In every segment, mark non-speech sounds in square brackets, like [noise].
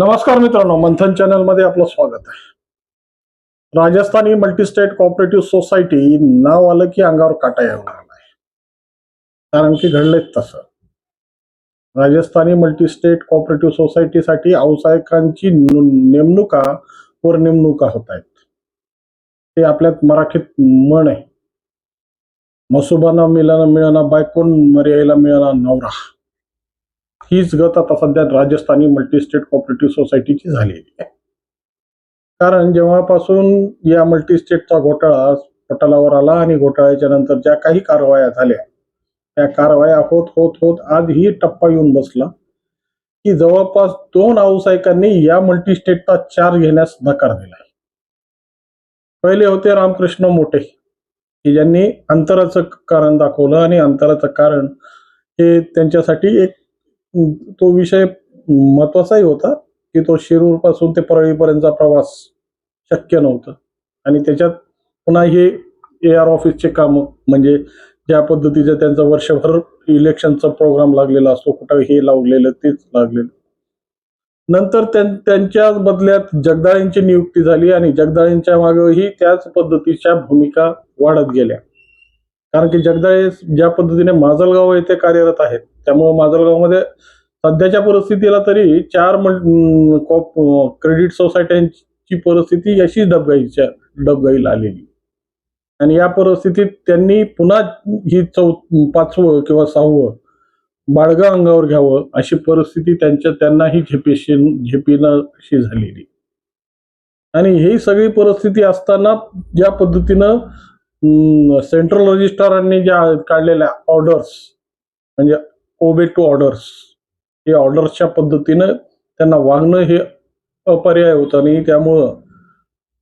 नमस्कार मित्रांनो मंथन चॅनलमध्ये आपलं स्वागत आहे. राजस्थानी मल्टीस्टेट कॉपरेटिव्ह सोसायटी नाव आलं की अंगावर काटा यावं लागलाय कारण की घडलेच तसं. राजस्थानी मल्टीस्टेट कॉपरेटिव्ह सोसायटीसाठी व्यावसायिकांची नेमणुका वर नेमणुका होत आहेत ते आपल्यात मराठीत म्हण आहे. मसुबाना मिलाना मिळाना बायकोन मर्यायला मिळाला नवरा. हीच गत आता सध्या राजस्थानी मल्टी स्टेट कॉपरेटिव्ह सोसायटीची झालेली आहे. कारण जेव्हापासून या मल्टीस्टेटचा घोटाळा पटलावर आला आणि घोटाळ्याच्या नंतर ज्या काही कारवाया झाल्या त्या कारवाया होत होत होत आज ही टप्पा येऊन बसला की जवळपास दोन व्यावसायिकांनी या मल्टीस्टेटचा चार्ज घेण्यास नकार दिलाय पहिले होते रामकृष्ण मोठे की ज्यांनी अंतराचं कारण दाखवलं आणि अंतराचं कारण हे त्यांच्यासाठी एक तो विषय महत्वाचाही होता की तो शिरूरपासून ते परळीपर्यंतचा प्रवास शक्य नव्हतं. आणि त्याच्यात पुन्हा हे ए आर ऑफिसचे काम म्हणजे ज्या पद्धतीचं त्यांचं वर्षभर इलेक्शनचा प्रोग्राम लागलेला असतो कुठं हे लावलेलं तेच लागलेलं. नंतर त्यां- बदल्यात जगदाळेंची नियुक्ती झाली आणि जगदाळेंच्या मागेही त्याच पद्धतीच्या भूमिका वाढत गेल्या. कारण की जगदाळे ज्या पद्धतीने माजलगाव येथे कार्यरत आहेत त्यामुळे माजलगावमध्ये सध्याच्या परिस्थितीला तरी चार क्रेडिट सोसायट्यांची परिस्थिती अशी डबगाईच्या डबगाईला आलेली. आणि या परिस्थितीत त्यांनी पुन्हा ही चौ पाचवं किंवा सहावं बाळगा अंगावर घ्यावं अशी परिस्थिती त्यांच्या त्यांनाही झेपेशी झेपीनं अशी झालेली. आणि ही सगळी परिस्थिती असताना ज्या पद्धतीनं सेंट्रल रजिस्ट्रारांनी ज्या काढलेल्या ऑर्डर्स म्हणजे ओबे टू ऑर्डर्स हे ऑर्डर्सच्या पद्धतीनं त्यांना वागणं हे अपर्याय होतं आणि त्यामुळं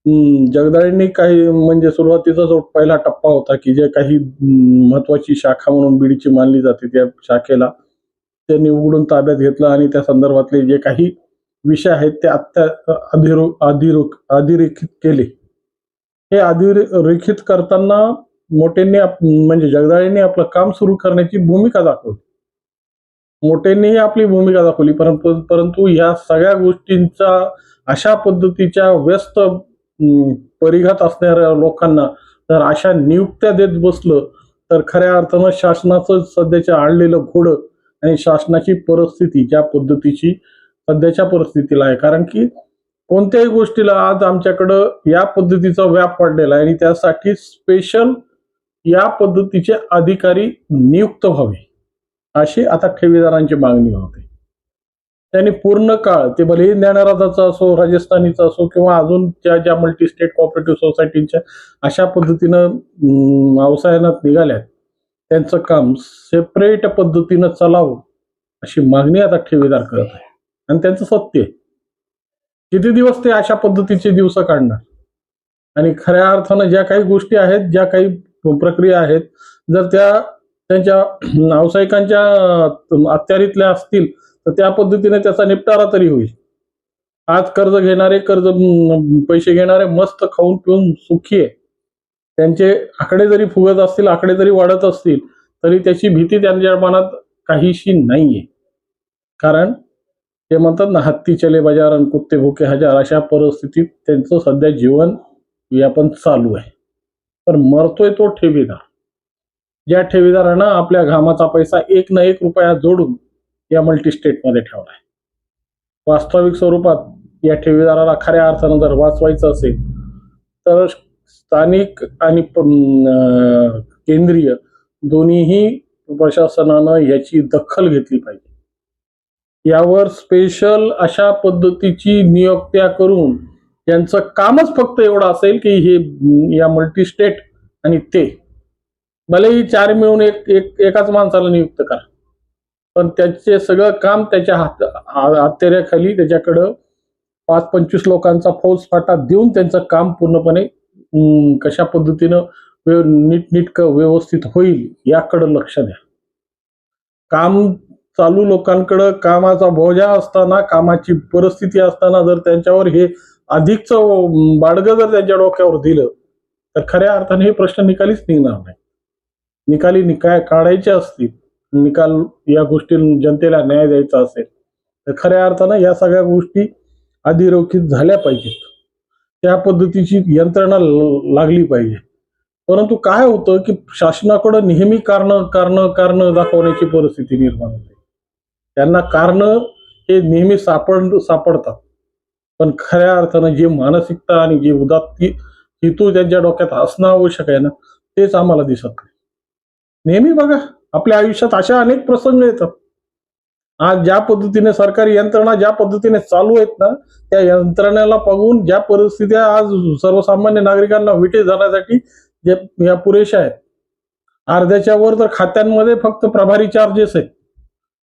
जगदाळींनी जगदाळेंनी काही म्हणजे सुरुवातीचा जो पहिला टप्पा होता की जे काही महत्वाची शाखा म्हणून बीडीची मानली जाते त्या शाखेला त्यांनी उघडून ताब्यात घेतलं आणि त्या संदर्भातले जे काही विषय आहेत ते आत्ता अधिरो अधिरो अधिरेखित केले. हे अधोरेखित करताना मोटेंनी म्हणजे जगदाळेंनी आपलं काम सुरू करण्याची भूमिका दाखवली. मोठ्यांनीही आपली भूमिका दाखवली. परंतु परंतु ह्या सगळ्या गोष्टींचा अशा पद्धतीच्या व्यस्त परिघात असणाऱ्या लोकांना जर अशा नियुक्त्या देत बसलं तर खऱ्या अर्थानं शासनाचं सध्याच्या आणलेलं घोडं आणि शासनाची परिस्थिती ज्या पद्धतीची सध्याच्या परिस्थितीला आहे. कारण की कोणत्याही गोष्टीला आज आमच्याकडं या पद्धतीचा व्याप वाढलेला आहे आणि त्यासाठी स्पेशल या पद्धतीचे अधिकारी नियुक्त व्हावे. अशी आता ठेवीदारांची मागणी होते. त्यांनी पूर्ण काळ ते भलेही ज्ञानराजाचा असो राजस्थानीचा असो किंवा अजून ज्या ज्या मल्टी स्टेट कॉपरेटिव्ह सोसायटीच्या अशा पद्धतीनं अं, व्यवसायात निघाल्यात त्यांचं काम सेपरेट पद्धतीनं चालावं अशी मागणी आता ठेवीदार करत आहे आणि त्यांचं सत्य आहे. किती दिवस ते अशा पद्धतीचे दिवस काढणार? आणि खऱ्या अर्थानं ज्या काही गोष्टी आहेत ज्या काही प्रक्रिया आहेत जर त्या त्यांच्या [clears throat] व्यावसायिकांच्या अखत्यारीतल्या असतील तर त्या पद्धतीने त्याचा निपटारा तरी होईल. आज कर्ज घेणारे कर्ज पैसे घेणारे मस्त खाऊन पिऊन सुखी आहे. त्यांचे आकडे जरी फुगत असतील आकडे जरी वाढत असतील तरी त्याची भीती त्यांच्या मनात काहीशी नाहीये. कारण ते म्हणतात ना हत्ती चले बाजार आणि कुत्ते भुके हजार अशा परिस्थितीत त्यांचं सध्या जीवन व्यापन चालू आहे. तर मरतोय तो ठेवीदार. ज्या ठेवीदारानं आपल्या घामाचा पैसा एक ना एक रुपया जोडून या मल्टीस्टेटमध्ये ठेवलाय. वास्तविक स्वरूपात या ठेवीदाराला खऱ्या अर्थानं जर वाचवायचं असेल तर स्थानिक आणि केंद्रीय दोन्हीही प्रशासनानं याची दखल घेतली पाहिजे. यावर स्पेशल अशा पद्धतीची नियुक्त्या करून यांचं कामच फक्त एवढं असेल की हे या मल्टी स्टेट आणि ते. भलेही चार मिळून एक एक एकाच माणसाला नियुक्त करा. पण त्याचे सगळं काम त्याच्या हात आ- त्याच्याकडं पाच पंचवीस लोकांचा फौज फाटा देऊन त्यांचं काम पूर्णपणे कशा पद्धतीनं व्यव- व्यवस्थित होईल याकडं लक्ष द्या. काम चालू लोकांकडं कामाचा बोजा असताना कामाची परिस्थिती असताना जर त्यांच्यावर हे अधिकच बाडगं जर त्यांच्या डोक्यावर दिलं तर खऱ्या अर्थाने हे प्रश्न निकालीच निघणार नाही. निकाली निकाय काढायचे असतील निकाल या गोष्टी जनतेला न्याय द्यायचा असेल तर खऱ्या अर्थानं या सगळ्या गोष्टी अधिरोखित झाल्या पाहिजेत. त्या पद्धतीची यंत्रणा लागली पाहिजे. परंतु काय होतं की शासनाकडं नेहमी कारण कारण कारण दाखवण्याची परिस्थिती निर्माण होते. त्यांना कारण हे नेहमी सापड सापडतात. पण खऱ्या अर्थानं जे मानसिकता आणि जे उदात्ती हेतू त्यांच्या डोक्यात असणं आवश्यक आहे ना तेच आम्हाला दिसत नाही. नेहमी बघा आपल्या आयुष्यात अशा अनेक प्रसंग येतात. आज ज्या पद्धतीने सरकारी यंत्रणा ज्या पद्धतीने चालू आहेत ना त्या यंत्रणेला बघून ज्या परिस्थित्या आज सर्वसामान्य नागरिकांना विटे जाण्यासाठी जे या पुरेशा आहेत. अर्ध्याच्या वर तर खात्यांमध्ये फक्त प्रभारी चार्जेस आहेत.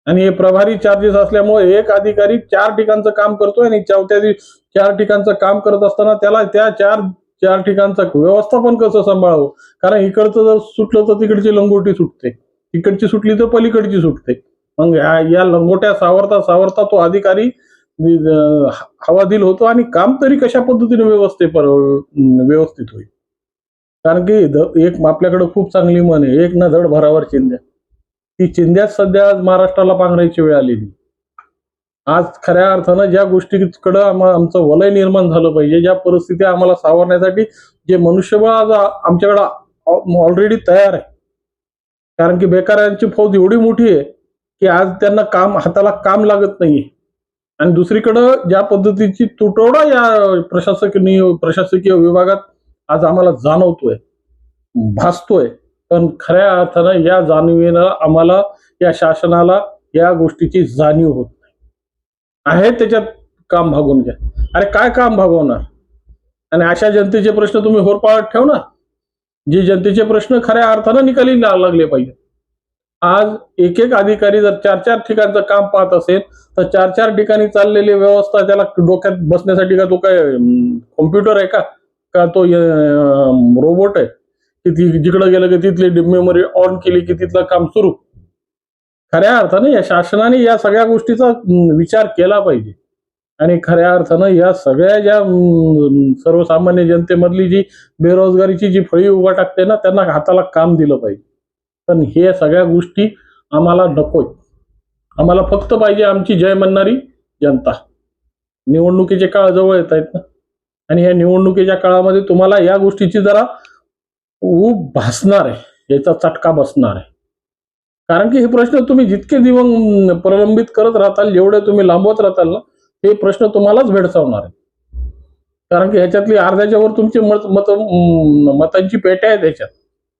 आणि हे प्रभारी चार्जेस असल्यामुळे एक अधिकारी चार ठिकाणचं काम करतोय आणि चौथ्या दिवशी चार ठिकाणचं काम करत असताना त्याला त्या चार चार ठिकाणचं व्यवस्थापन कसं सांभाळावं? कारण इकडचं जर सुटलं तर तिकडची लंगोटी सुटते. तिकडची सुटली तर पलीकडची सुटते. मग या या लंगोट्या सावरता सावरता तो अधिकारी हवादिल होतो आणि काम तरी कशा पद्धतीने व्यवस्थित व्यवस्थित होईल? कारण की एक आपल्याकडे खूप चांगली मन आहे. एक ना धड भरावर चिंध्या. ती चिंध्यात सध्या आज महाराष्ट्राला पांघरायची वेळ आलेली. आज खऱ्या अर्थानं ज्या गोष्टीकडं आमचं वलय निर्माण झालं पाहिजे ज्या परिस्थिती आम्हाला सावरण्यासाठी जे मनुष्यबळ आज आमच्याकडं ऑलरेडी तयार आहे. कारण की बेकारांची फौज एवढी मोठी आहे की आज त्यांना काम हाताला काम लागत नाहीये. आणि दुसरीकडं ज्या पद्धतीची तुटवडा या प्रशासकीय प्रशासकीय विभागात आज आम्हाला जाणवतोय भासतोय. पण खऱ्या अर्थानं या जाणीवेनं आम्हाला या शासनाला या गोष्टीची जाणीव होत नाही. आहे त्याच्यात काम भागून घ्या. अरे काय काम भागवणार? आणि अशा जनतेचे प्रश्न तुम्ही होरपाळत ना. जे जनतेचे प्रश्न खऱ्या अर्थानं निकाली लागले पाहिजे. आज एक एक अधिकारी जर चार चार ठिकाणचं काम पाहत असेल तर चार चार ठिकाणी चाललेली व्यवस्था त्याला डोक्यात बसण्यासाठी का तो काय कॉम्प्युटर आहे का? का तो रोबोट आहे? की जिकडं गेलं की तिथली मेमरी ऑन केली की तिथलं काम सुरू. खऱ्या अर्थानं या शासनाने या सगळ्या गोष्टीचा विचार केला पाहिजे. आणि खऱ्या अर्थानं या सगळ्या ज्या सर्वसामान्य जनतेमधली जी बेरोजगारीची जी फळी उभा टाकते ना त्यांना हाताला काम दिलं पाहिजे. पण हे सगळ्या गोष्टी आम्हाला नकोय. आम्हाला फक्त पाहिजे आमची जय म्हणणारी जनता. निवडणुकीचे काळ जवळ येत आहेत ना. आणि या निवडणुकीच्या काळामध्ये तुम्हाला या गोष्टीची जरा ऊब भासणार आहे याचा चटका बसणार. आहे कारण की हे प्रश्न तुम्ही जितके दिवस प्रलंबित करत राहताल जेवढे तुम्ही लांबवत राहताल ना हे प्रश्न तुम्हालाच भेडसावणार. आहे कारण की ह्याच्यातली अर्ध्याच्या वर तुमची मत मत मतांची पेट्या आहेत त्याच्यात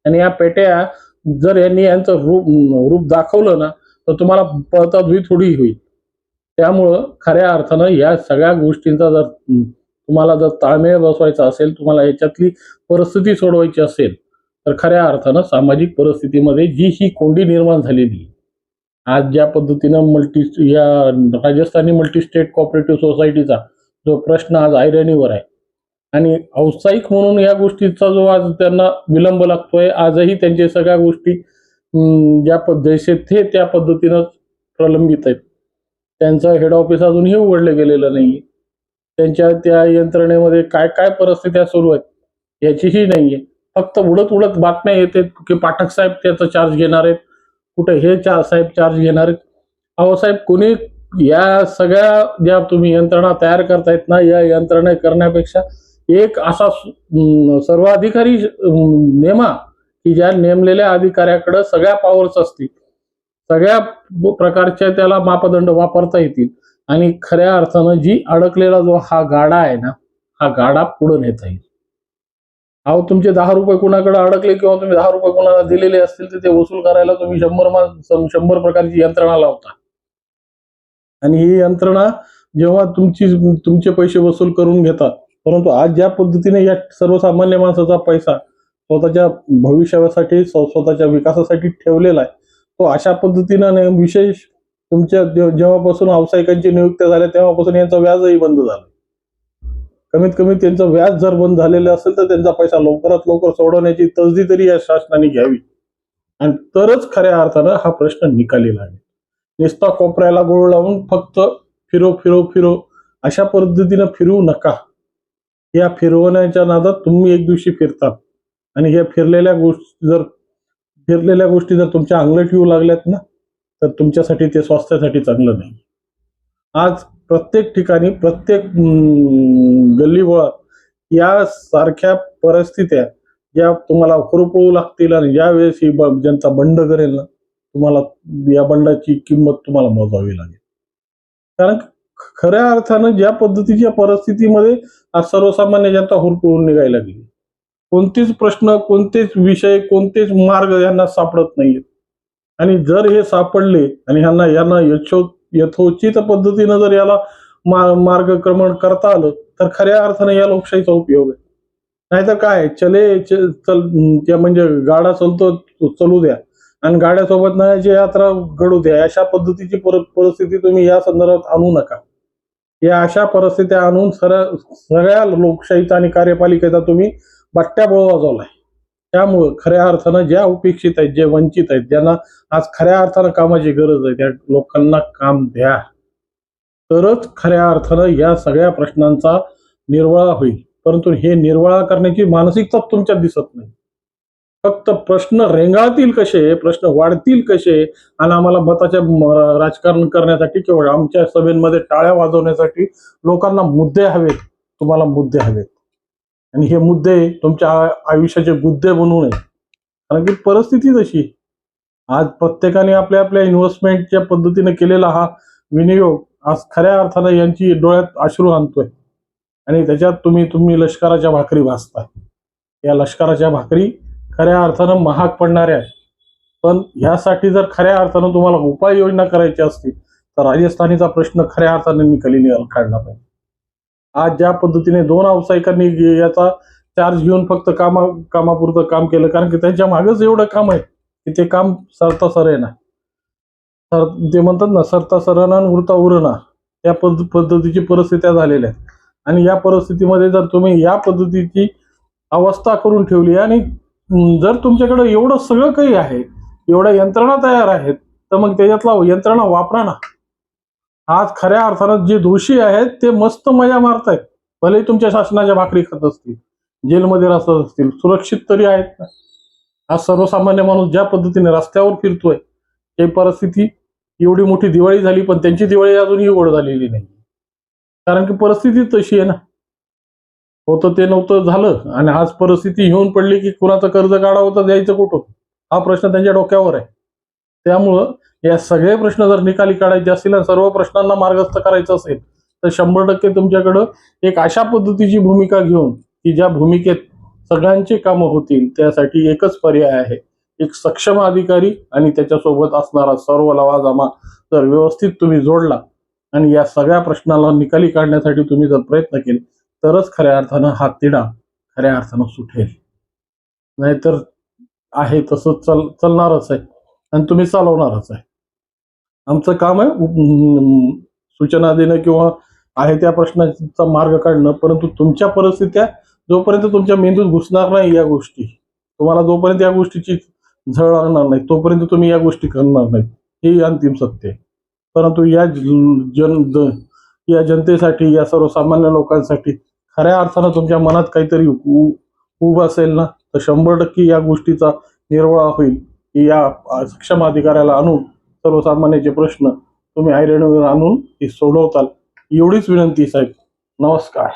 आणि या पेट्या जर यांनी यांचं रूप रूप दाखवलं ना तर तुम्हाला पळता धुई थोडी होईल. त्यामुळं खऱ्या अर्थानं या सगळ्या गोष्टींचा जर तुम्हाला जर ताळमेळ बसवायचा असेल तुम्हाला याच्यातली परिस्थिती सोडवायची असेल तर खऱ्या अर्थानं सामाजिक परिस्थितीमध्ये जी ही कोंडी निर्माण झालेली आहे, आज ज्या पद्धतीनं मल्टी या राजस्थानी मल्टी स्टेट कॉपरेटिव्ह सोसायटीचा जो प्रश्न आज ऐरणीवर आहे आणि व्यावसायिक म्हणून या गोष्टीचा जो आज त्यांना विलंब लागतोय आजही त्यांच्या सगळ्या गोष्टी ज्या पद्धतीचे ते त्या पद्धतीनं प्रलंबित आहेत. त्यांचं हेड ऑफिस अजूनही उघडलं गेलेलं नाही त्यांच्या त्या यंत्रणेमध्ये काय काय परिस्थित्या सुरू आहेत याचीही नाहीये. फक्त उडत उडत बातम्या येते की पाठक साहेब त्याचा चार्ज घेणार आहेत. कुठे हे चार साहेब चार्ज घेणार आहेत. अहो साहेब कोणी या सगळ्या ज्या तुम्ही यंत्रणा तयार करतायत ना या यंत्रणा करण्यापेक्षा एक असा सर्वाधिकारी नेमा की ज्या नेमलेल्या अधिकाऱ्याकडे सगळ्या पॉवर्स असतील सगळ्या प्रकारच्या त्याला मापदंड वापरता येतील. आणि खऱ्या अर्थानं जी अडकलेला जो हा गाडा आहे ना हा गाडा पुढे नेता येईल. अहो तुमचे दहा रुपये कुणाकडे अडकले किंवा तुम्ही दहा रुपये कुणाला दिलेले असतील तर ते वसूल करायला तुम्ही शंभर मा- शंभर प्रकारची यंत्रणा लावता. आणि ही यंत्रणा जेव्हा तुमची तुमचे पैसे वसूल करून घेतात परंतु आज ज्या पद्धतीने या सर्वसामान्य माणसाचा पैसा स्वतःच्या भविष्यासाठी स्वतःच्या विकासासाठी ठेवलेला आहे तो अशा पद्धतीनं विशेष तुमच्या जेव्हापासून व्यावसायिकांची नियुक्त्या झाल्या तेव्हापासून यांचं व्याजही बंद झालं. कमीत कमी त्यांचं व्याज जर बंद झालेलं असेल तर त्यांचा पैसा लवकरात लवकर सोडवण्याची तजदी तरी या शासनाने घ्यावी. आणि तरच खऱ्या अर्थानं हा प्रश्न निकाली लागेल. नुसता कोपऱ्याला गोळ लावून फक्त फिरो फिरो फिरो अशा पद्धतीनं फिरवू नका. या फिरवण्याच्या नादात तुम्ही एक दिवशी फिरतात. आणि या फिरलेल्या गोष्टी जर फिरलेल्या गोष्टी जर तुमच्या अंगलट येऊ लागल्यात ना तर तुमच्यासाठी ते स्वास्थ्यासाठी चांगलं नाही. आज प्रत्येक ठिकाणी प्रत्येक गल्लीबोळात या सारख्या परिस्थित्या ज्या तुम्हाला हुरपळू लागतील आणि ज्यावेळेस ही ज्यांचा बंड करेल ना तुम्हाला या बंडाची किंमत तुम्हाला मोजावी लागेल. कारण खऱ्या अर्थानं ज्या पद्धतीच्या परिस्थितीमध्ये आज सर्वसामान्य जनता हुरपळून निघायला लागली. कोणतेच प्रश्न कोणतेच विषय कोणतेच मार्ग यांना सापडत नाहीत आणि जर हे सापडले आणि ह्यांना यांना यथो यथोचित पद्धतीनं जर याला मार्गक्रमण करता आलं तर खऱ्या अर्थाने या लोकशाहीचा उपयोग आहे. नाहीतर काय चले चल म्हणजे गाडा चलतो चलू द्या. आणि गाड्यासोबत न्यायाची यात्रा घडू द्या. अशा पद्धतीची परिस्थिती तुम्ही या संदर्भात आणू नका. या अशा परिस्थित्या आणून सर सगळ्या लोकशाहीचा आणि कार्यपालिकेचा तुम्ही बट्ट्या बोळ वाजवलाय त्यामुळं खऱ्या अर्थानं ज्या उपेक्षित आहेत जे वंचित आहेत ज्यांना आज खऱ्या अर्थानं कामाची गरज आहे त्या लोकांना काम द्या. तरच खऱ्या अर्थानं या सगळ्या प्रश्नांचा निर्वाळा होईल. परंतु हे निर्वाळा करण्याची मानसिकता तुमच्यात दिसत नाही. फक्त प्रश्न रेंगाळतील कसे प्रश्न वाढतील कसे आणि आम्हाला मताच्या राजकारण करण्यासाठी किंवा आमच्या सभेमध्ये टाळ्या वाजवण्यासाठी लोकांना मुद्दे हवेत तुम्हाला मुद्दे हवेत. आणि हे मुद्दे तुमच्या आयुष्याचे गुद्दे बनू नये. कारण की परिस्थिती तशी आज प्रत्येकाने आपल्या आपल्या इन्व्हेस्टमेंटच्या पद्धतीने केलेला हा विनियोग आज खऱ्या अर्थानं यांची डोळ्यात अश्रू आणतोय. आणि त्याच्यात तुम्ही तुम्ही लष्कराच्या भाकरी भासताय या लष्कराच्या भाकरी खऱ्या अर्थानं महाग पडणाऱ्या आहेत. पण ह्यासाठी जर खऱ्या अर्थानं तुम्हाला उपाययोजना करायची असतील तर राजस्थानीचा प्रश्न खऱ्या अर्थानं निकाली काढला पाहिजे. आज ज्या पद्धतीने दोन व्यावसायिकांनी याचा चार्ज घेऊन फक्त कामा कामापुरतं काम केलं कारण की त्यांच्या मागच एवढं काम आहे की ते काम सरता सरे ना. सर ते म्हणतात ना सरता सरना आणि उरता उरणा त्या पद्ध पद्धतीची परिस्थित्या झालेल्या आहेत. आणि या परिस्थितीमध्ये जर तुम्ही या पद्धतीची अवस्था करून ठेवली आणि जर तुमच्याकडे एवढं सगळं काही आहे एवढ्या यंत्रणा तयार आहेत तर मग त्याच्यातला यंत्रणा वापरा ना. आज खऱ्या अर्थानं जे दोषी आहेत ते मस्त मजा मारतायत. भले तुमच्या शासनाच्या भाकरी खात असतील जेलमध्ये रस्त असतील सुरक्षित तरी आहेत ना. आज सर्वसामान्य माणूस ज्या पद्धतीने रस्त्यावर फिरतोय ते परिस्थिती एवढी मोठी दिवाळी झाली पण त्यांची दिवाळी अजूनही ओढ झालेली नाही. कारण की परिस्थिती तशी आहे ना. होतं ते नव्हतं झालं आणि आज परिस्थिती येऊन पडली की कुणाचं कर्ज काढावं तर द्यायचं कुठं हा प्रश्न त्यांच्या डोक्यावर आहे. त्यामुळं या सगळे प्रश्न जर निकाली काढायचे असतील आणि सर्व प्रश्नांना मार्गस्थ करायचं असेल तर शंभर टक्के तुमच्याकडं एक अशा पद्धतीची भूमिका घेऊन की ज्या भूमिकेत सगळ्यांची कामं होतील त्यासाठी एकच पर्याय आहे. एक सक्षम अधिकारी आणि त्याच्यासोबत असणारा सर्व लवाजमा जर व्यवस्थित तुम्ही जोडला आणि या सगळ्या प्रश्नाला निकाली काढण्यासाठी तुम्ही जर प्रयत्न केले तरच खऱ्या अर्थानं हा तिढा खऱ्या अर्थानं सुटेल. नाहीतर आहे तसं चल चालणारच आहे आणि तुम्ही चालवणारच आहे. आमचं काम आहे सूचना देणं किंवा आहे त्या प्रश्नाचा मार्ग काढणं परंतु तुमच्या परिस्थित्या जोपर्यंत तुमच्या मेंदूत घुसणार नाही या गोष्टी तुम्हाला जोपर्यंत या गोष्टीची झळ लागणार नाही तोपर्यंत तुम्ही या गोष्टी करणार नाही. हे अंतिम सत्य आहे. परंतु या जन या जनतेसाठी या सर्वसामान्य लोकांसाठी खऱ्या अर्थानं तुमच्या मनात काहीतरी उ- उभ असेल ना तर शंभर टक्के या गोष्टीचा निर्वाळा होईल. की या सक्षम अधिकाऱ्याला आणून सर्वसामान्याचे प्रश्न तुम्ही ऐरणीवर आणून ती सोडवताल. एवढीच विनंती साहेब. नमस्कार.